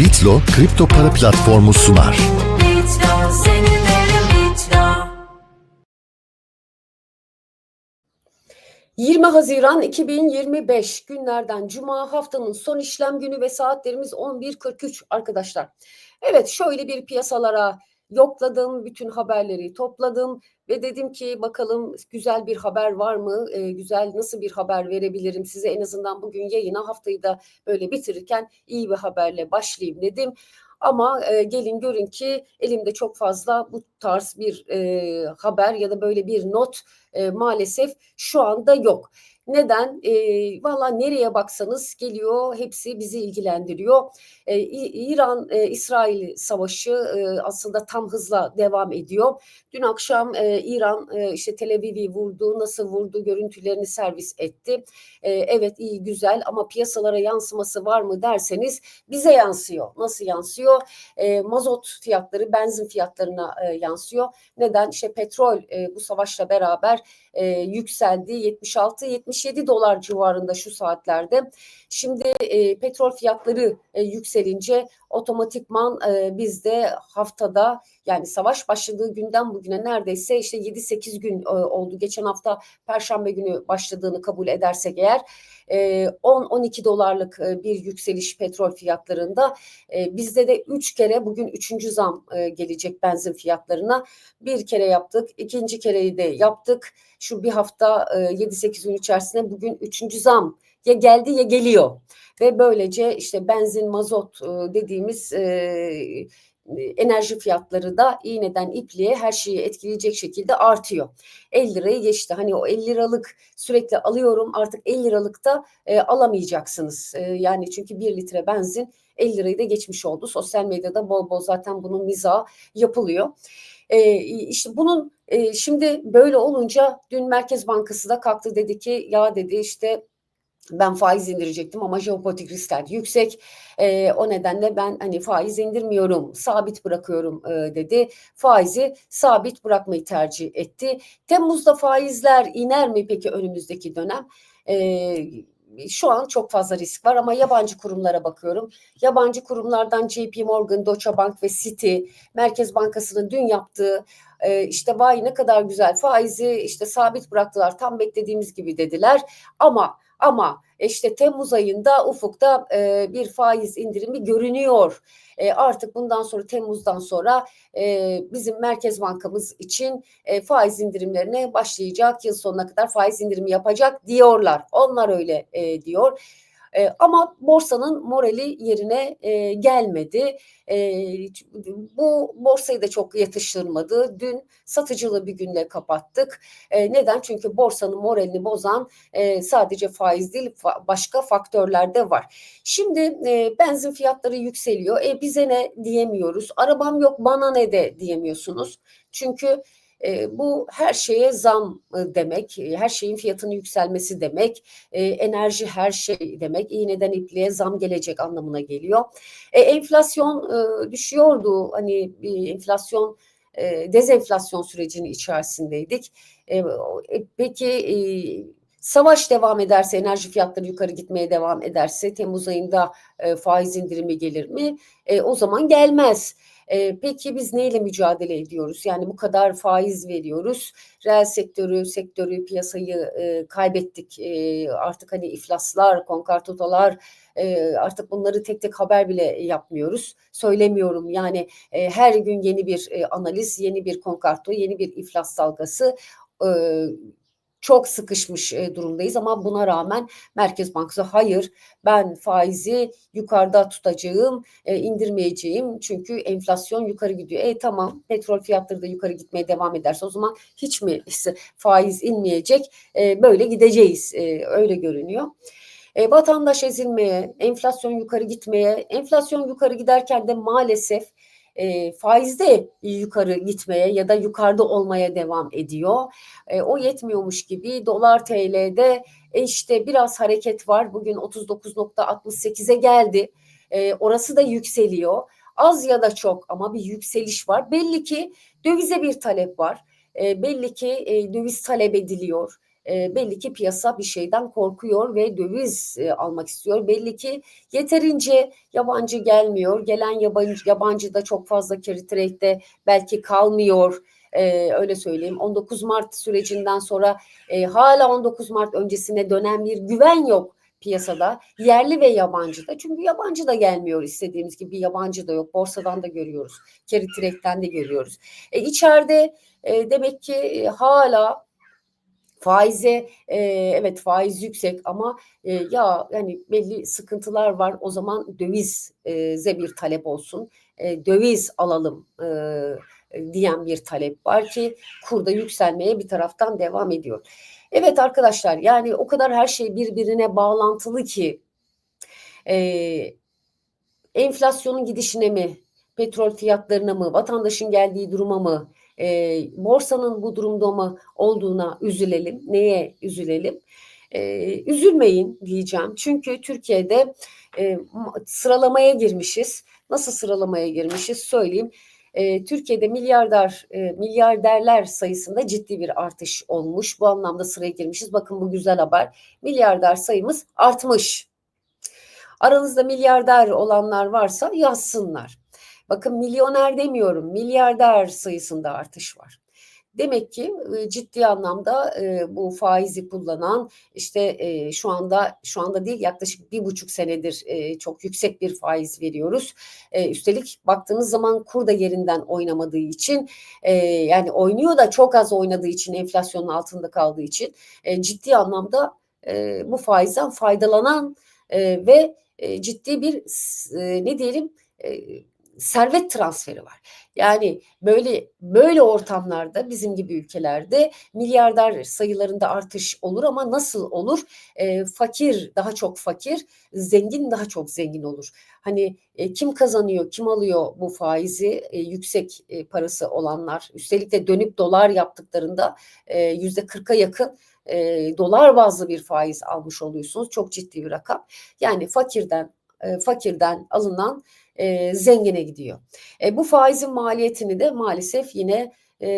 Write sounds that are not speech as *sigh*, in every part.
Bitlo kripto para platformu sunar. Bitlo, seninlerim Bitlo. 20 Haziran 2025 günlerden Cuma haftanın son işlem günü ve saatlerimiz 11.43 arkadaşlar. Evet şöyle bir piyasalara yokladım, bütün haberleri topladım ve dedim ki bakalım güzel bir haber var mı? Ee, güzel nasıl bir haber verebilirim size en azından bugün yayına haftayı da böyle bitirirken iyi bir haberle başlayayım dedim. Ama e, gelin görün ki elimde çok fazla bu tarz bir e, haber ya da böyle bir not e, maalesef şu anda yok. Neden? E, Valla nereye baksanız geliyor, hepsi bizi ilgilendiriyor. E, İran-İsrail savaşı e, aslında tam hızla devam ediyor. Dün akşam e, İran e, işte Tel Aviv'i vurdu, nasıl vurdu görüntülerini servis etti. E, evet iyi güzel ama piyasalara yansıması var mı derseniz bize yansıyor. Nasıl yansıyor? E, mazot fiyatları benzin fiyatlarına e, yansıyor. Neden? İşte petrol e, bu savaşla beraber e, yükseldi. 76-77 dolar civarında şu saatlerde. Şimdi e, petrol fiyatları e, yükselince otomatikman e, biz de haftada yani savaş başladığı günden bugüne neredeyse işte 7-8 gün e, oldu. Geçen hafta Perşembe günü başladığını kabul edersek eğer e, 10-12 dolarlık e, bir yükseliş petrol fiyatlarında e, bizde de 3 kere bugün 3. zam e, gelecek benzin fiyatlarına. Bir kere yaptık, ikinci kereyi de yaptık. Şu bir hafta e, 7-8 gün içerisinde bugün 3. zam ya geldi ya geliyor ve böylece işte benzin, mazot e, dediğimiz e, enerji fiyatları da iğneden ipliğe her şeyi etkileyecek şekilde artıyor. 50 lirayı geçti. Hani o 50 liralık sürekli alıyorum artık 50 liralıkta e, alamayacaksınız. E, yani çünkü 1 litre benzin 50 lirayı da geçmiş oldu. Sosyal medyada bol bol zaten bunun mizahı yapılıyor. E, işte bunun e, şimdi böyle olunca dün Merkez Bankası da kalktı dedi ki ya dedi işte ben faiz indirecektim ama jeopolitik riskler yüksek. E, o nedenle ben hani faiz indirmiyorum, sabit bırakıyorum e, dedi. Faizi sabit bırakmayı tercih etti. Temmuz'da faizler iner mi peki önümüzdeki dönem? E, şu an çok fazla risk var ama yabancı kurumlara bakıyorum. Yabancı kurumlardan JP Morgan, Deutsche Bank ve Citi, Merkez Bankası'nın dün yaptığı e, işte vay ne kadar güzel faizi işte sabit bıraktılar tam beklediğimiz gibi dediler ama ama işte Temmuz ayında ufukta e, bir faiz indirimi görünüyor. E, artık bundan sonra Temmuz'dan sonra e, bizim Merkez Bankamız için e, faiz indirimlerine başlayacak. Yıl sonuna kadar faiz indirimi yapacak diyorlar. Onlar öyle e, diyor. E, ama borsanın morali yerine e, gelmedi. E, bu borsayı da çok yatıştırmadı. Dün satıcılı bir günle kapattık. E, neden? Çünkü borsanın moralini bozan e, sadece faiz değil fa- başka faktörler de var. Şimdi e, benzin fiyatları yükseliyor. E, bize ne diyemiyoruz. Arabam yok bana ne de diyemiyorsunuz. Çünkü e, bu her şeye zam e, demek, her şeyin fiyatının yükselmesi demek, e, enerji her şey demek, iğneden ipliğe zam gelecek anlamına geliyor. E, enflasyon e, düşüyordu, hani bir enflasyon e, dezenflasyon sürecinin içerisindeydik. E, peki e, savaş devam ederse, enerji fiyatları yukarı gitmeye devam ederse Temmuz ayında e, faiz indirimi gelir mi? E, o zaman gelmez. E, peki biz neyle mücadele ediyoruz? Yani bu kadar faiz veriyoruz. Reel sektörü, sektörü, piyasayı e, kaybettik. E, artık hani iflaslar, konkartotalar e, artık bunları tek tek haber bile yapmıyoruz. Söylemiyorum yani e, her gün yeni bir e, analiz, yeni bir konkarto, yeni bir iflas dalgası e, çok sıkışmış e, durumdayız ama buna rağmen Merkez Bankası hayır ben faizi yukarıda tutacağım, e, indirmeyeceğim çünkü enflasyon yukarı gidiyor. E tamam petrol fiyatları da yukarı gitmeye devam ederse o zaman hiç mi faiz inmeyecek? E, böyle gideceğiz öyle görünüyor. E, vatandaş ezilmeye, enflasyon yukarı gitmeye, enflasyon yukarı giderken de maalesef e, faizde yukarı gitmeye ya da yukarıda olmaya devam ediyor. E, o yetmiyormuş gibi dolar TL'de e, işte biraz hareket var. Bugün 39.68'e geldi. E, orası da yükseliyor. Az ya da çok ama bir yükseliş var. Belli ki dövize bir talep var. E, belli ki e, döviz talep ediliyor. e, belli ki piyasa bir şeyden korkuyor ve döviz e, almak istiyor. Belli ki yeterince yabancı gelmiyor. Gelen yabancı, yabancı da çok fazla carry trade'de belki kalmıyor. E, öyle söyleyeyim. 19 Mart sürecinden sonra e, hala 19 Mart öncesine dönen bir güven yok piyasada yerli ve yabancı da. Çünkü yabancı da gelmiyor istediğimiz gibi. Yabancı da yok. Borsadan da görüyoruz. Carry trade'den de görüyoruz. E, içeride e, demek ki e, hala faize e, evet faiz yüksek ama e, ya yani belli sıkıntılar var. O zaman dövize bir talep olsun. E, döviz alalım e, diyen bir talep var ki kurda yükselmeye bir taraftan devam ediyor. Evet arkadaşlar yani o kadar her şey birbirine bağlantılı ki e, enflasyonun gidişine mi, petrol fiyatlarına mı, vatandaşın geldiği duruma mı, e, borsanın bu durumda mı olduğuna üzülelim. Neye üzülelim? E, üzülmeyin diyeceğim. Çünkü Türkiye'de e, sıralamaya girmişiz. Nasıl sıralamaya girmişiz söyleyeyim. E, Türkiye'de milyarder e, milyarderler sayısında ciddi bir artış olmuş. Bu anlamda sıraya girmişiz. Bakın bu güzel haber. Milyarder sayımız artmış. Aranızda milyarder olanlar varsa yazsınlar. Bakın milyoner demiyorum, milyarder sayısında artış var. Demek ki e, ciddi anlamda bu faizi kullanan işte şu anda şu anda değil yaklaşık bir buçuk senedir çok yüksek bir faiz veriyoruz. Üstelik baktığınız zaman kur da yerinden oynamadığı için yani oynuyor da çok az oynadığı için enflasyonun altında kaldığı için ciddi anlamda bu faizden faydalanan ve ciddi bir ne diyelim servet transferi var. Yani böyle böyle ortamlarda bizim gibi ülkelerde milyarder sayılarında artış olur ama nasıl olur? E, fakir daha çok fakir, zengin daha çok zengin olur. Hani e, kim kazanıyor, kim alıyor bu faizi e, yüksek e, parası olanlar. Üstelik de dönüp dolar yaptıklarında yüzde kırka yakın e, dolar bazlı bir faiz almış oluyorsunuz. Çok ciddi bir rakam. Yani fakirden e, fakirden alınan e, zengine gidiyor. E, bu faizin maliyetini de maalesef yine e,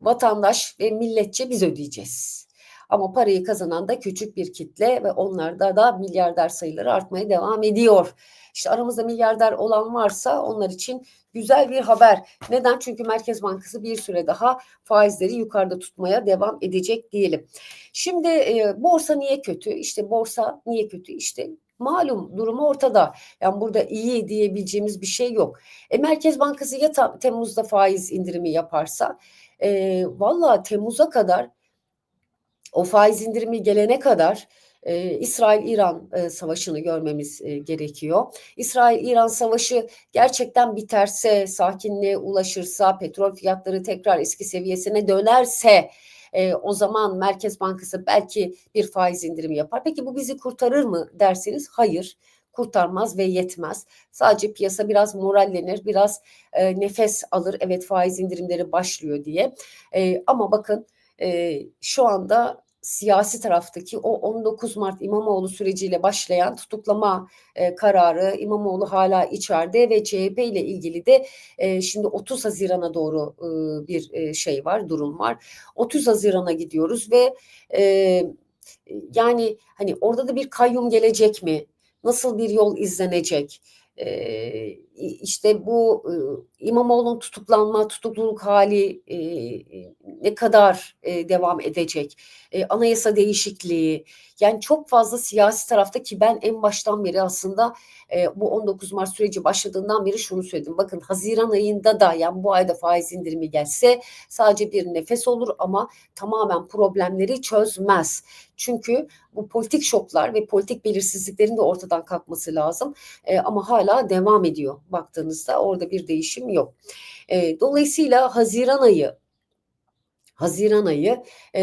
vatandaş ve milletçe biz ödeyeceğiz. Ama parayı kazanan da küçük bir kitle ve onlarda da milyarder sayıları artmaya devam ediyor. İşte aramızda milyarder olan varsa onlar için güzel bir haber. Neden? Çünkü Merkez Bankası bir süre daha faizleri yukarıda tutmaya devam edecek diyelim. Şimdi e, borsa niye kötü? İşte borsa niye kötü? İşte malum durumu ortada. Yani burada iyi diyebileceğimiz bir şey yok. E, Merkez Bankası ya Temmuz'da faiz indirimi yaparsa e, valla Temmuz'a kadar o faiz indirimi gelene kadar e, İsrail-İran e, savaşını görmemiz e, gerekiyor. İsrail-İran savaşı gerçekten biterse, sakinliğe ulaşırsa, petrol fiyatları tekrar eski seviyesine dönerse e, o zaman Merkez Bankası belki bir faiz indirimi yapar. Peki bu bizi kurtarır mı derseniz hayır kurtarmaz ve yetmez. Sadece piyasa biraz morallenir, biraz e, nefes alır. Evet faiz indirimleri başlıyor diye. E, ama bakın e, şu anda siyasi taraftaki o 19 Mart İmamoğlu süreciyle başlayan tutuklama e, kararı İmamoğlu hala içeride ve CHP ile ilgili de e, şimdi 30 Haziran'a doğru e, bir e, şey var durum var. 30 Haziran'a gidiyoruz ve e, yani hani orada da bir kayyum gelecek mi? Nasıl bir yol izlenecek? E, işte bu e, İmamoğlu'nun tutuklanma, tutukluluk hali ne kadar devam edecek? Anayasa değişikliği, yani çok fazla siyasi tarafta ki ben en baştan beri aslında bu 19 Mart süreci başladığından beri şunu söyledim. Bakın Haziran ayında da yani bu ayda faiz indirimi gelse sadece bir nefes olur ama tamamen problemleri çözmez. Çünkü bu politik şoklar ve politik belirsizliklerin de ortadan kalkması lazım. Ama hala devam ediyor baktığınızda orada bir değişim yok. E, dolayısıyla Haziran ayı Haziran ayı e,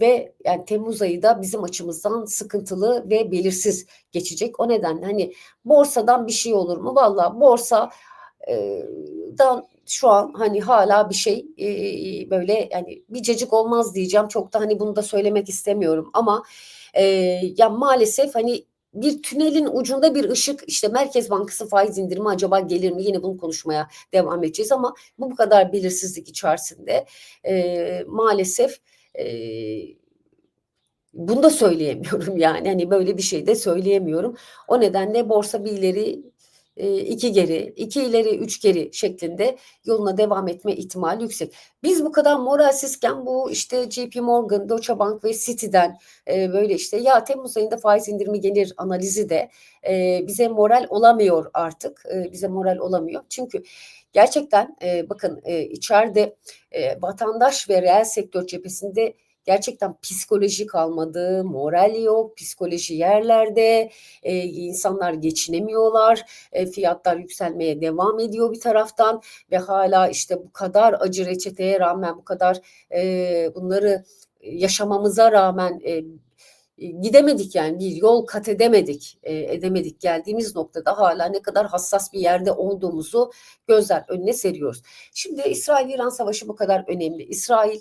ve yani Temmuz ayı da bizim açımızdan sıkıntılı ve belirsiz geçecek. O nedenle hani borsadan bir şey olur mu? Valla borsa e, dan şu an hani hala bir şey e, böyle yani bir cacık olmaz diyeceğim. Çok da hani bunu da söylemek istemiyorum ama e, ya maalesef hani bir tünelin ucunda bir ışık işte Merkez Bankası faiz indirimi acaba gelir mi? Yine bunu konuşmaya devam edeceğiz ama bu bu kadar belirsizlik içerisinde e, maalesef Eee, bunu da söyleyemiyorum *laughs* yani hani böyle bir şey de söyleyemiyorum. O nedenle borsa bir e, iki geri, iki ileri üç geri şeklinde yoluna devam etme ihtimali yüksek. Biz bu kadar moralsizken bu işte JP Morgan, Deutsche Bank ve Citi'den e, böyle işte ya Temmuz ayında faiz indirimi gelir analizi de e, bize moral olamıyor artık. E, bize moral olamıyor. Çünkü gerçekten e, bakın e, içeride e, vatandaş ve reel sektör cephesinde gerçekten psikoloji kalmadı, moral yok, psikoloji yerlerde, e, insanlar geçinemiyorlar, e, fiyatlar yükselmeye devam ediyor bir taraftan ve hala işte bu kadar acı reçeteye rağmen bu kadar e, bunları yaşamamıza rağmen e, gidemedik yani bir yol kat edemedik, e, edemedik. Geldiğimiz noktada hala ne kadar hassas bir yerde olduğumuzu gözler önüne seriyoruz. Şimdi İsrail-İran savaşı bu kadar önemli. İsrail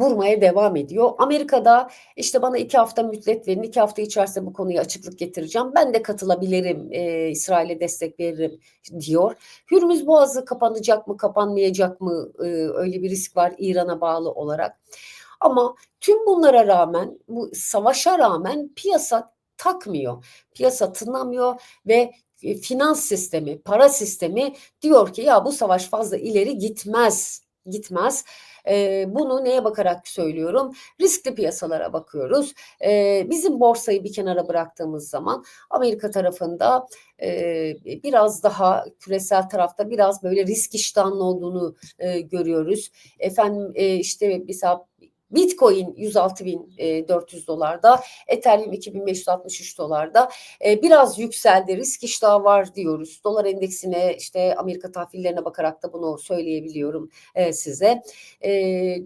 vurmaya devam ediyor. Amerika'da işte bana iki hafta müddet verin, iki hafta içerisinde bu konuya açıklık getireceğim. Ben de katılabilirim, e, İsrail'e destek veririm diyor. Hürmüz Boğazı kapanacak mı, kapanmayacak mı? E, öyle bir risk var İran'a bağlı olarak. Ama tüm bunlara rağmen, bu savaşa rağmen piyasa takmıyor. Piyasa tınlamıyor ve e, finans sistemi, para sistemi diyor ki ya bu savaş fazla ileri gitmez, gitmez. E, bunu neye bakarak söylüyorum? Riskli piyasalara bakıyoruz. E, bizim borsayı bir kenara bıraktığımız zaman Amerika tarafında e, biraz daha küresel tarafta biraz böyle risk iştahının olduğunu e, görüyoruz. Efendim e, işte mesela Bitcoin 106.400 dolarda, Ethereum 2563 dolarda. E, biraz yükseldi, risk iştahı var diyoruz. Dolar endeksine işte Amerika tahvillerine bakarak da bunu söyleyebiliyorum e, size. E,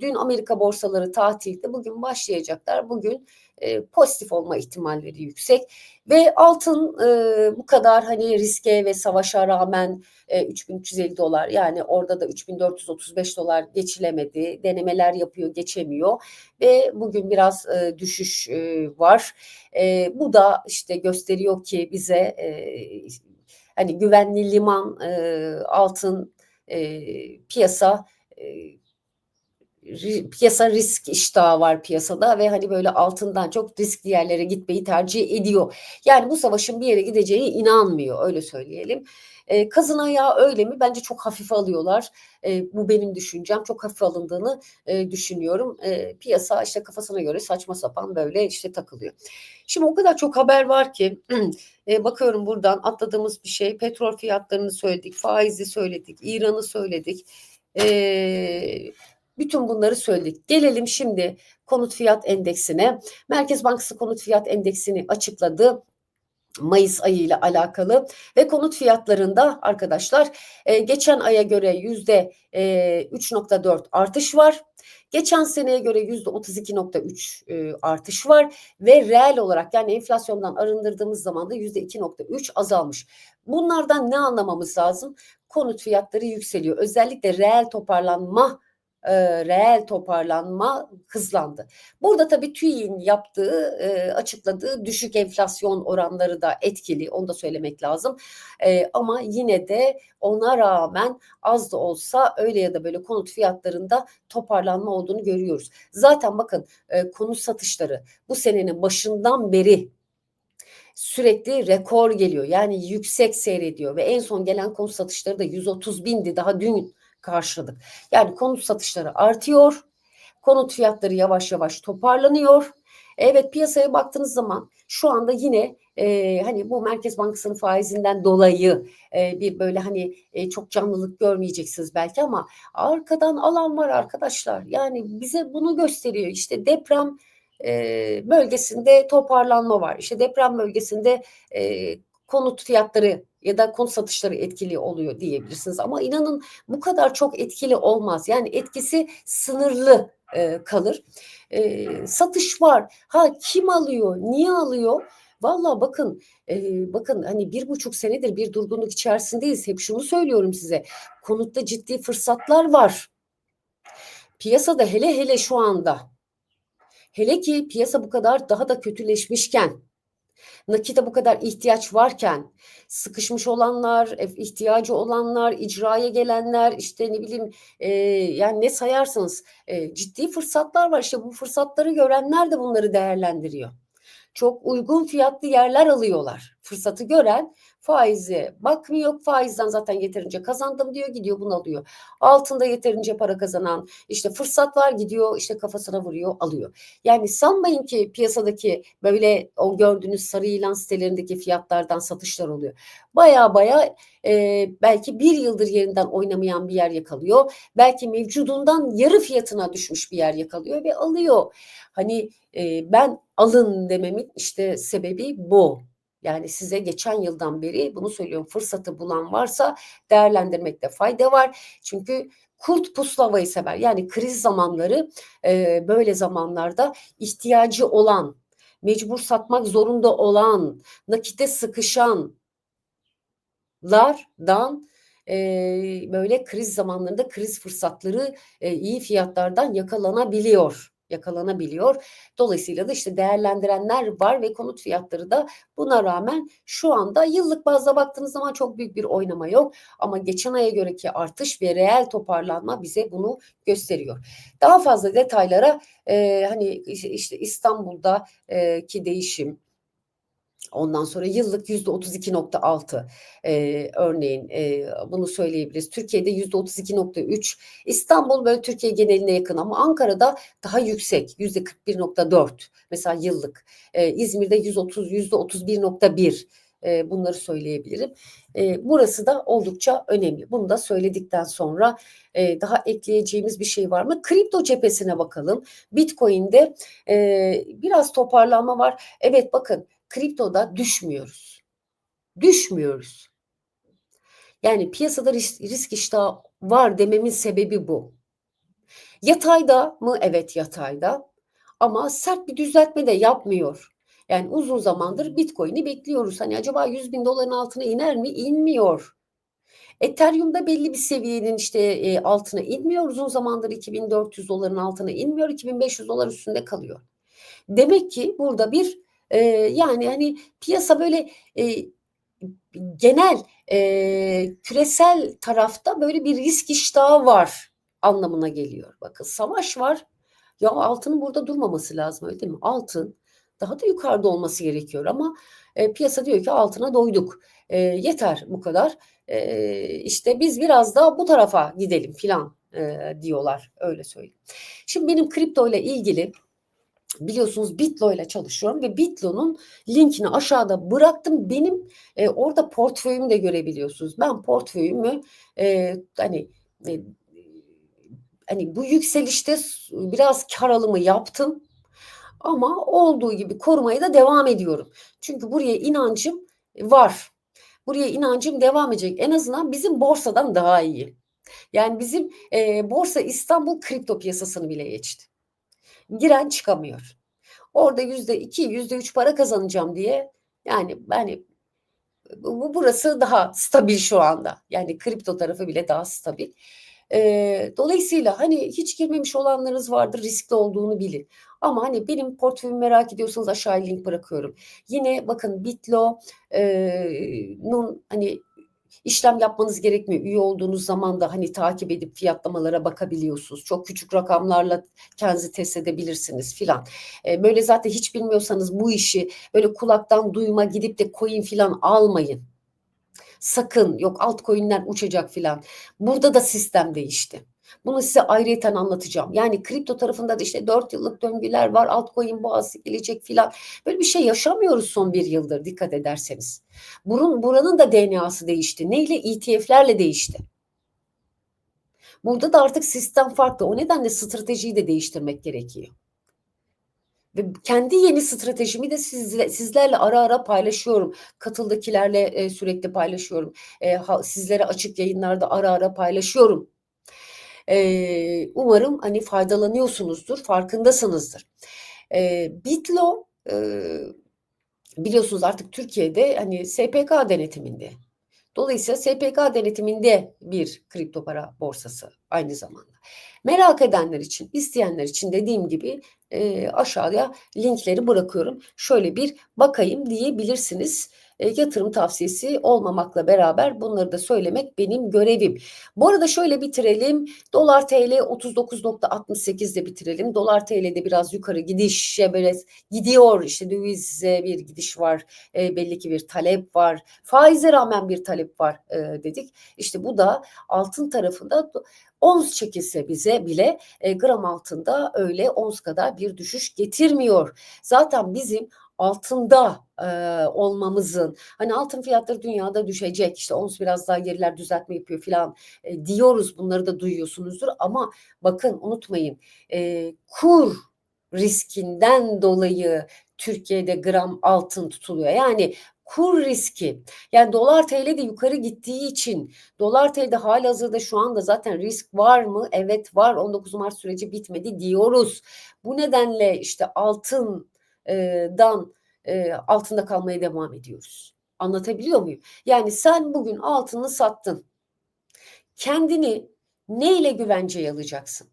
dün Amerika borsaları tatilde, bugün başlayacaklar. Bugün e, pozitif olma ihtimalleri yüksek. Ve altın e, bu kadar hani riske ve savaşa rağmen e, 3350 dolar yani orada da 3435 dolar geçilemedi denemeler yapıyor geçemiyor. Ve bugün biraz e, düşüş e, var. E, bu da işte gösteriyor ki bize e, hani güvenli liman e, altın e, piyasa e, piyasa risk iştahı var piyasada ve hani böyle altından çok riskli yerlere gitmeyi tercih ediyor. Yani bu savaşın bir yere gideceğine inanmıyor öyle söyleyelim. E, kazın ayağı öyle mi? Bence çok hafife alıyorlar. E, bu benim düşüncem. Çok hafif alındığını e, düşünüyorum. E, piyasa işte kafasına göre saçma sapan böyle işte takılıyor. Şimdi o kadar çok haber var ki *clears throat* e, bakıyorum buradan atladığımız bir şey. Petrol fiyatlarını söyledik, faizi söyledik, İran'ı söyledik. Eee bütün bunları söyledik. Gelelim şimdi konut fiyat endeksine. Merkez Bankası konut fiyat endeksini açıkladı. Mayıs ayı ile alakalı ve konut fiyatlarında arkadaşlar e, geçen aya göre yüzde 3.4 artış var. Geçen seneye göre yüzde 32.3 e, artış var ve reel olarak yani enflasyondan arındırdığımız zaman da yüzde 2.3 azalmış. Bunlardan ne anlamamız lazım? Konut fiyatları yükseliyor. Özellikle reel toparlanma e, reel toparlanma hızlandı. Burada tabii TÜİ'nin yaptığı, e, açıkladığı düşük enflasyon oranları da etkili. Onu da söylemek lazım. E, ama yine de ona rağmen az da olsa öyle ya da böyle konut fiyatlarında toparlanma olduğunu görüyoruz. Zaten bakın e, konut satışları bu senenin başından beri sürekli rekor geliyor. Yani yüksek seyrediyor ve en son gelen konut satışları da 130 bindi daha dün karşıladık. Yani konut satışları artıyor. Konut fiyatları yavaş yavaş toparlanıyor. Evet piyasaya baktığınız zaman şu anda yine e, hani bu Merkez Bankası'nın faizinden dolayı e, bir böyle hani e, çok canlılık görmeyeceksiniz belki ama arkadan alan var arkadaşlar. Yani bize bunu gösteriyor. İşte deprem e, bölgesinde toparlanma var. İşte deprem bölgesinde e, konut fiyatları ya da konut satışları etkili oluyor diyebilirsiniz. Ama inanın bu kadar çok etkili olmaz. Yani etkisi sınırlı e, kalır. E, satış var. Ha kim alıyor? Niye alıyor? Valla bakın e, bakın hani bir buçuk senedir bir durgunluk içerisindeyiz. Hep şunu söylüyorum size. Konutta ciddi fırsatlar var. Piyasada hele hele şu anda hele ki piyasa bu kadar daha da kötüleşmişken nakite bu kadar ihtiyaç varken sıkışmış olanlar, e, ihtiyacı olanlar, icraya gelenler, işte ne bileyim e, yani ne sayarsanız e, ciddi fırsatlar var. İşte bu fırsatları görenler de bunları değerlendiriyor. Çok uygun fiyatlı yerler alıyorlar. Fırsatı gören faize bakmıyor. Faizden zaten yeterince kazandım diyor gidiyor bunu alıyor. Altında yeterince para kazanan işte fırsat var gidiyor işte kafasına vuruyor alıyor. Yani sanmayın ki piyasadaki böyle o gördüğünüz sarı ilan sitelerindeki fiyatlardan satışlar oluyor. Baya baya e, belki bir yıldır yerinden oynamayan bir yer yakalıyor. Belki mevcudundan yarı fiyatına düşmüş bir yer yakalıyor ve alıyor. Hani e, ben alın dememin işte sebebi bu. Yani size geçen yıldan beri bunu söylüyorum. Fırsatı bulan varsa değerlendirmekte fayda var. Çünkü kurt puslavayı sever. Yani kriz zamanları böyle zamanlarda ihtiyacı olan, mecbur satmak zorunda olan, nakite sıkışanlardan e, böyle kriz zamanlarında kriz fırsatları e, iyi fiyatlardan yakalanabiliyor yakalanabiliyor. Dolayısıyla da işte değerlendirenler var ve konut fiyatları da buna rağmen şu anda yıllık bazda baktığınız zaman çok büyük bir oynama yok. Ama geçen aya göreki artış ve reel toparlanma bize bunu gösteriyor. Daha fazla detaylara e, hani işte İstanbul'daki değişim, Ondan sonra yıllık yüzde 32.6 e, örneğin e, bunu söyleyebiliriz. Türkiye'de yüzde 32.3. İstanbul böyle Türkiye geneline yakın ama Ankara'da daha yüksek yüzde 41.4 mesela yıllık. E, İzmir'de 130 yüzde 31.1 e, bunları söyleyebilirim. Burası da oldukça önemli. Bunu da söyledikten sonra daha ekleyeceğimiz bir şey var mı? Kripto cephesine bakalım. Bitcoin'de biraz toparlanma var. Evet bakın kriptoda düşmüyoruz. Düşmüyoruz. Yani piyasada risk, risk iştahı var dememin sebebi bu. Yatayda mı? Evet yatayda. Ama sert bir düzeltme de yapmıyor. Yani uzun zamandır Bitcoin'i bekliyoruz. Hani acaba 100 bin doların altına iner mi? İnmiyor. Ethereum'da belli bir seviyenin işte e, altına inmiyor. Uzun zamandır 2400 doların altına inmiyor. 2500 dolar üstünde kalıyor. Demek ki burada bir e, yani hani piyasa böyle e, genel e, küresel tarafta böyle bir risk iştahı var anlamına geliyor. Bakın savaş var. Ya altının burada durmaması lazım öyle değil mi? Altın daha da yukarıda olması gerekiyor ama e, piyasa diyor ki altına doyduk. E, yeter bu kadar. E, işte biz biraz daha bu tarafa gidelim filan e, diyorlar öyle söyleyeyim. Şimdi benim kripto ile ilgili biliyorsunuz Bitlo ile çalışıyorum ve Bitlo'nun linkini aşağıda bıraktım. Benim e, orada portföyümü de görebiliyorsunuz. Ben portföyümü e, hani e, hani bu yükselişte biraz kar alımı yaptım. Ama olduğu gibi korumaya da devam ediyorum. Çünkü buraya inancım var. Buraya inancım devam edecek. En azından bizim borsadan daha iyi. Yani bizim e, borsa İstanbul kripto piyasasını bile geçti giren çıkamıyor. Orada yüzde iki, yüzde üç para kazanacağım diye yani yani bu burası daha stabil şu anda. Yani kripto tarafı bile daha stabil. E, dolayısıyla hani hiç girmemiş olanlarınız vardır riskli olduğunu bilin. Ama hani benim portföyümü merak ediyorsanız aşağıya link bırakıyorum. Yine bakın Bitlo'nun e, hani işlem yapmanız gerekmiyor. Üye olduğunuz zaman da hani takip edip fiyatlamalara bakabiliyorsunuz. Çok küçük rakamlarla kendinizi test edebilirsiniz filan. E, böyle zaten hiç bilmiyorsanız bu işi böyle kulaktan duyma gidip de coin filan almayın. Sakın yok altcoin'ler uçacak filan. Burada da sistem değişti. Bunu size ayrıyeten anlatacağım. Yani kripto tarafında da işte 4 yıllık döngüler var. Altcoin boğası gelecek filan. Böyle bir şey yaşamıyoruz son bir yıldır dikkat ederseniz. Burun, buranın da DNA'sı değişti. Neyle? ETF'lerle değişti. Burada da artık sistem farklı. O nedenle stratejiyi de değiştirmek gerekiyor. Ve kendi yeni stratejimi de sizle, sizlerle ara ara paylaşıyorum. Katıldakilerle e, sürekli paylaşıyorum. E, ha, sizlere açık yayınlarda ara ara paylaşıyorum. E, umarım hani faydalanıyorsunuzdur, farkındasınızdır. E, Bitlo e, biliyorsunuz artık Türkiye'de hani SPK denetiminde. Dolayısıyla SPK denetiminde bir kripto para borsası aynı zamanda. Merak edenler için, isteyenler için dediğim gibi e, aşağıya linkleri bırakıyorum. Şöyle bir bakayım diyebilirsiniz. E, yatırım tavsiyesi olmamakla beraber bunları da söylemek benim görevim. Bu arada şöyle bitirelim. Dolar TL 39.68'de bitirelim. Dolar TL'de biraz yukarı gidişe böyle gidiyor. İşte dövize bir gidiş var. E, belli ki bir talep var. Faize rağmen bir talep var e, dedik. İşte bu da altın tarafında ons çekilse bize bile e, gram altında öyle ons kadar bir düşüş getirmiyor. Zaten bizim altında e, olmamızın hani altın fiyatları dünyada düşecek işte ons biraz daha geriler düzeltme yapıyor filan e, diyoruz bunları da duyuyorsunuzdur ama bakın unutmayın e, kur riskinden dolayı Türkiye'de gram altın tutuluyor. Yani kur riski yani dolar TL de yukarı gittiği için dolar TL'de halihazırda şu anda zaten risk var mı? Evet var 19 Mart süreci bitmedi diyoruz. Bu nedenle işte altından e, altında kalmaya devam ediyoruz. Anlatabiliyor muyum? Yani sen bugün altını sattın. Kendini neyle güvenceye alacaksın?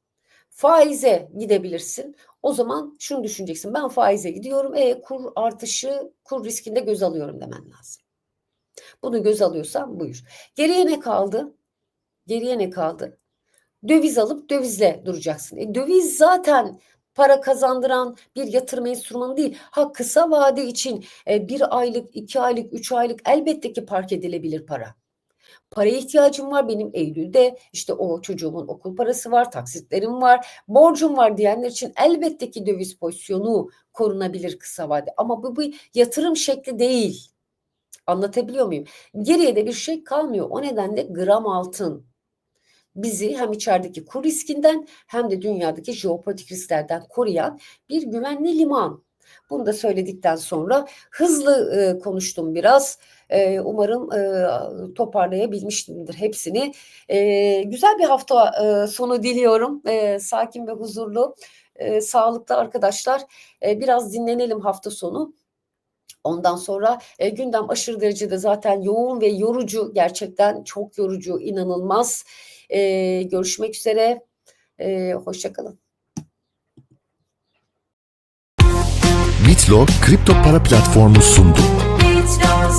Faize gidebilirsin. O zaman şunu düşüneceksin. Ben faize gidiyorum. E kur artışı, kur riskinde göz alıyorum demen lazım. Bunu göz alıyorsan buyur. Geriye ne kaldı? Geriye ne kaldı? Döviz alıp dövizle duracaksın. E, döviz zaten para kazandıran bir yatırım enstrümanı değil. Ha kısa vade için e, bir aylık, iki aylık, üç aylık elbette ki park edilebilir para. Paraya ihtiyacım var benim Eylül'de işte o çocuğumun okul parası var, taksitlerim var, borcum var diyenler için elbette ki döviz pozisyonu korunabilir kısa vade. Ama bu bir yatırım şekli değil. Anlatabiliyor muyum? Geriye de bir şey kalmıyor. O nedenle gram altın bizi hem içerideki kur riskinden hem de dünyadaki jeopolitik risklerden koruyan bir güvenli liman. Bunu da söyledikten sonra hızlı e, konuştum biraz. E, umarım e, toparlayabilmişimdir hepsini. E, güzel bir hafta e, sonu diliyorum. E, sakin ve huzurlu, e, sağlıklı arkadaşlar. E, biraz dinlenelim hafta sonu. Ondan sonra e, gündem aşırı derecede zaten yoğun ve yorucu. Gerçekten çok yorucu, inanılmaz. E, görüşmek üzere. Ee, e, Hoşçakalın. Bitlog kripto para platformu sundu. Bitlog